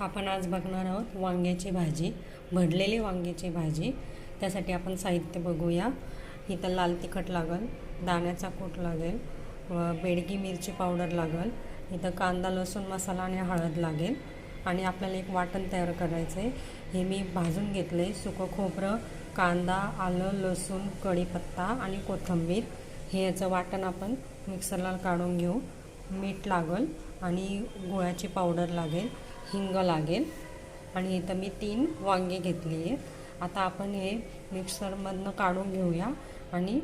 आपण आज बघणार आहोत वांग्याची भाजी भरलेली वांग्याची भाजी. त्यासाठी आपण साहित्य बघूया. इथं लाल तिखट लागेल दाण्याचा कूट लागेल व बेडगी मिरची पावडर लागेल इथं कांदा लसूण मसाला आणि हळद लागेल. आणि आपल्याला एक वाटण तयार करायचं आहे हे मी भाजून घेतलं आहे सुकं खोबरं कांदा आलं लसूण कढीपत्ता आणि कोथिंबीर. हे याचं वाटण आपण मिक्सरला काढून घेऊ. मीठ लागेल आणि गुळाची पावडर लागेल. हिंग लागेल. आणि इथं मी तीन वांगे घेतली आहेत. आता आपण हे मिक्सरमधनं काढून घेऊया आणि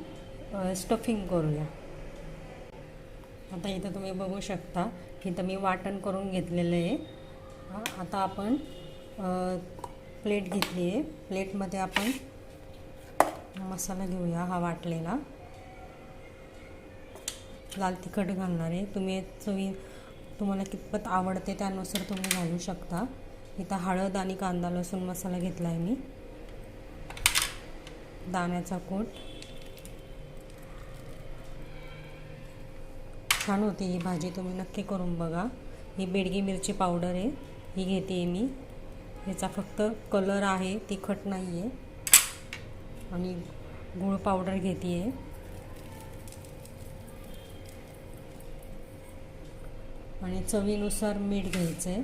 स्टफिंग करूया. आता इथं तुम्ही बघू शकता इथं मी वाटण करून घेतलेलं आहे. आता आपण प्लेट घेतली आहे. प्लेटमध्ये आपण मसाला घेऊया हा वाटलेला. लाल तिखट घालणार आहे. तुम्ही चवी तुम्हाला कितपत आवडते त्यानुसार तुम्ही घालू शकता. इथं हळद आणि कांदा लसूण मसाला घेतला आहे मी. दाण्याचा कोट. छान होती ही भाजी तुम्ही नक्की करून बघा. ही बेडगी मिरची पावडर आहे ही घेते आहे मी. ह्याचा फक्त कलर आहे तिखट नाही आहे आणि गूळ पावडर घेते आहे आणि चवीनुसार मीठ घ्यायचं आहे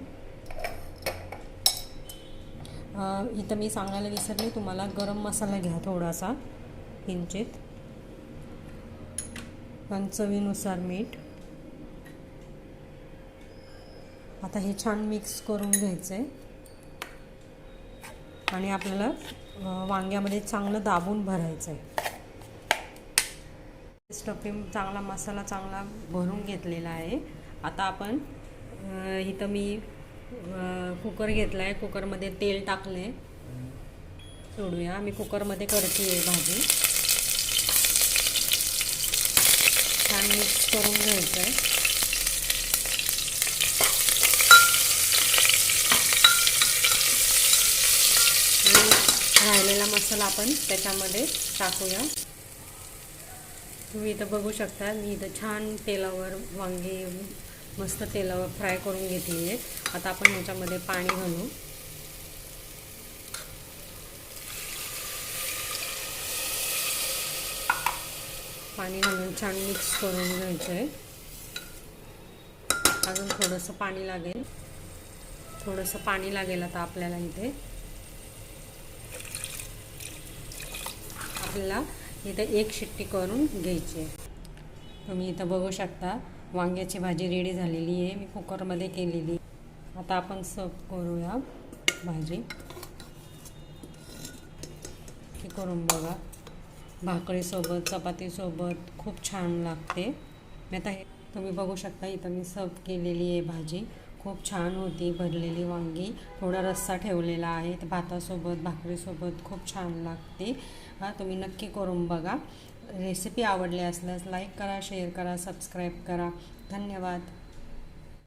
इथं मी सांगायला विसरले तुम्हाला गरम मसाला घ्या थोडासा किंचित. आणि चवीनुसार मीठ. आता हे छान मिक्स करून घ्यायचं आहे आणि आपल्याला वांग्यामध्ये चांगलं दाबून भरायचं आहे स्टफिंग चांगला मसाला चांगला भरून घेतलेला आहे. आता आपण इथं मी कुकर घेतला आहे कुकरमध्ये तेल टाकलं आहे सोडूया. मी कुकरमध्ये करते आहे भाजी. छान मिक्स करून घ्यायचं आहे राहिलेला मसाला आपण त्याच्यामध्ये टाकूया. तुम्ही इथं बघू शकता. मी इथं छान तेलावर वांगी मस्त तेलावर फ्राय करून घेतली आहेत आता आपण ह्याच्यामध्ये पाणी घालू. पाणी घालून छान मिक्स करून घ्यायचं आहे अजून थोडंसं पाणी लागेल. थोडंसं पाणी लागेल आता आपल्याला इथे. आपल्याला इथं एक शिट्टी करून घ्यायची आहे. तुम्ही इथं बघू शकता. वांग्याची भाजी रेडी झालेली आहे. मी कुकरमध्ये केलेली. आता आपण सर्व करूया भाजी. हे करून बघा. भाकरीसोबत चपातीसोबत खूप छान लागते. मी आता हे तुम्ही बघू शकता इथं मी सर्व केलेली आहे भाजी. खूप छान होती भरलेली वांगी. थोडा रस्सा ठेवलेला आहे. भातासोबत भाकरीसोबत खूप छान लागते. हा तुम्ही नक्की करून बघा. रेसिपी आवडली असल्यास लाईक करा शेअर करा सबस्क्राईब करा. धन्यवाद.